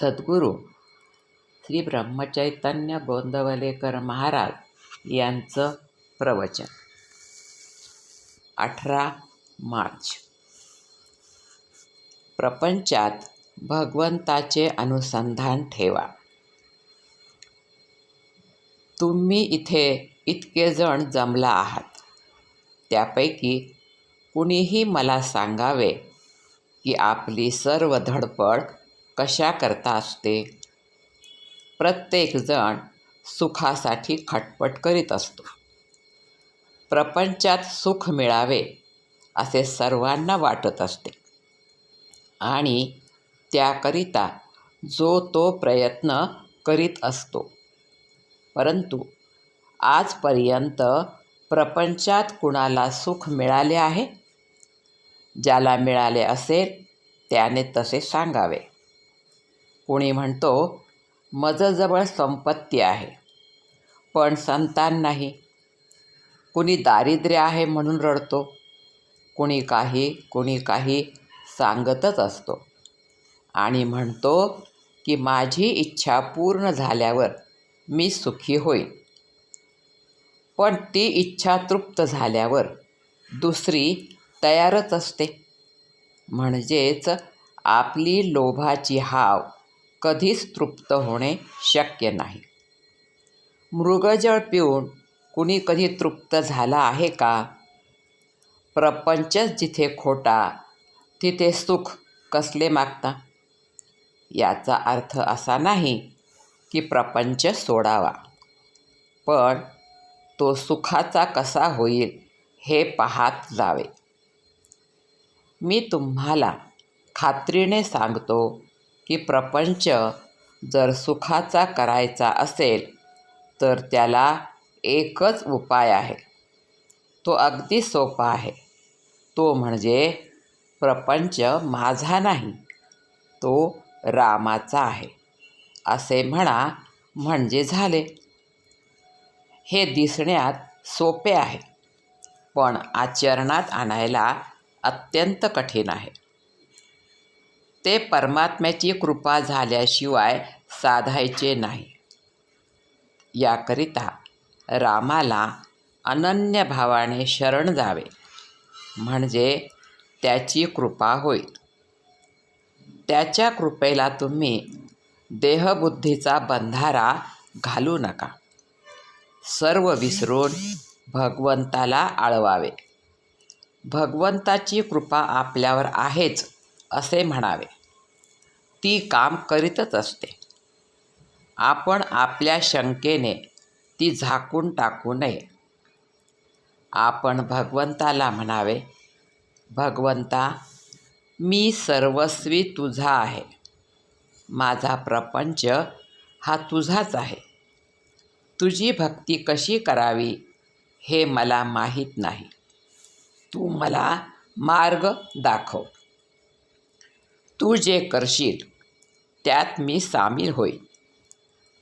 सद्गुरू श्री ब्रह्मचैतन्य गोंदवलेकर महाराज यांचं प्रवचन. अठरा मार्च. प्रपंचात भगवंताचे अनुसंधान ठेवा. तुम्ही इथे इतके जण जमला आहात. त्यापैकी कुणीही मला सांगावे की आपली सर्व धडपड कशा करता असते? प्रत्येकजण सुखासाठी खटपट करीत असतो. प्रपंचात सुख मिळावे असे सर्वांना वाटत असते. आणि त्याकरिता जो तो प्रयत्न करीत असतो. परंतु आजपर्यंत प्रपंचात कुणाला सुख मिळाले आहे? ज्याला मिळाले असेल त्याने तसे सांगावे. कुणी म्हणतो मजजवळ संपत्ती आहे पण संतान नाही. कुणी दारिद्र्य आहे म्हणून रडतो कुणी काही कुणी काही सांगतच असतो. आणि म्हणतो की माझी इच्छा पूर्ण झाल्यावर मी सुखी होईन. पण ती इच्छा तृप्त झाल्यावर दुसरी तयारच असते. म्हणजेच आपली लोभाची हाव कधीच तृप्त होणे शक्य नाही. मृगजळ पिऊन कुणी कधी तृप्त झाला आहे का? प्रपंचच जिथे खोटा तिथे सुख कसले मागता? याचा अर्थ असा नाही की प्रपंच सोडावा पण तो सुखाचा कसा होईल हे पाहात जावे. मी तुम्हाला खात्रीने सांगतो की प्रपंच जर सुखाचा करायचा असेल तर त्याला एकच उपाय आहे. तो अगदी सोपा आहे. तो म्हणजे प्रपंच माझा नाही तो रामाचा आहे असे म्हणा म्हणजे झाले. हे दिसण्यात सोपे आहे पण आचरणात आणायला अत्यंत कठीण आहे. ते परमात्म्याची कृपा झाल्याशिवाय साधायचे नाही. याकरिता रामाला अनन्य भावाने शरण जावे म्हणजे त्याची कृपा होईल त्याच्या कृपेला तुम्ही देहबुद्धीचा बंधारा घालू नका. सर्व विसरून भगवंताला आळवावे. भगवंताची कृपा आपल्यावर आहेच असे म्हणावे. ती काम करीतच असते. आपण आपल्या शंकेने ती झाकून टाकू नये. आपण भगवंताला म्हणावे भगवंता मी सर्वस्वी तुझा आहे. माझा प्रपंच हा तुझाच आहे. तुझी भक्ती कशी करावी हे मला माहीत नाही. तू मला मार्ग दाखव. तू जे करशील त्यात मी सामील होईल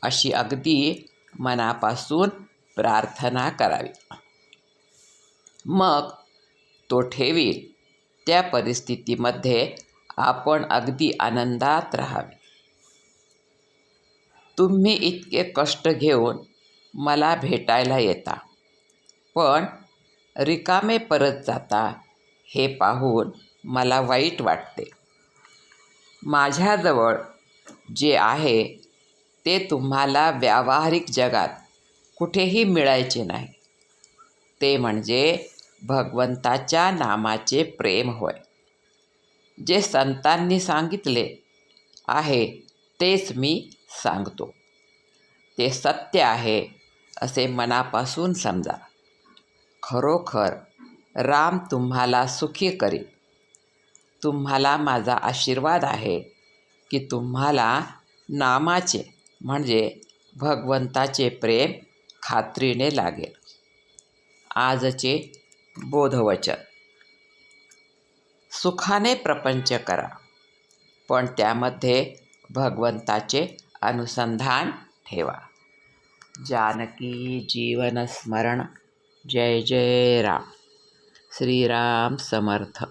अशी अगदी मनापासून प्रार्थना करावी. मग तो ठेवील. त्या परिस्थितीमध्ये आपण अगदी आनंदात राहावे. तुम्ही इतके कष्ट घेऊन मला भेटायला येता. पण रिकामे परत जाता हे पाहून मला वाईट वाटते. माझ्याजवळ जे आहे ते तुम्हाला व्यावहारिक जगात कुठेही मिळायचे नाही. ते म्हणजे भगवंताच्या नामाचे प्रेम होय. जे संतांनी सांगितले आहे तेच मी सांगतो. ते सत्य आहे असे मनापासून समजा. खरोखर राम तुम्हाला सुखी करील. तुम्हाला माझा आशीर्वाद आहे. की तुम्हाला नामाचे म्हणजे भगवंताचे प्रेम खात्रीने लागेल. आजचे बोधवचन. सुखाने प्रपंच करा पण त्यामध्ये भगवंताचे अनुसंधान ठेवा. जानकी जीवनस्मरण जय जय राम. श्रीराम समर्थ.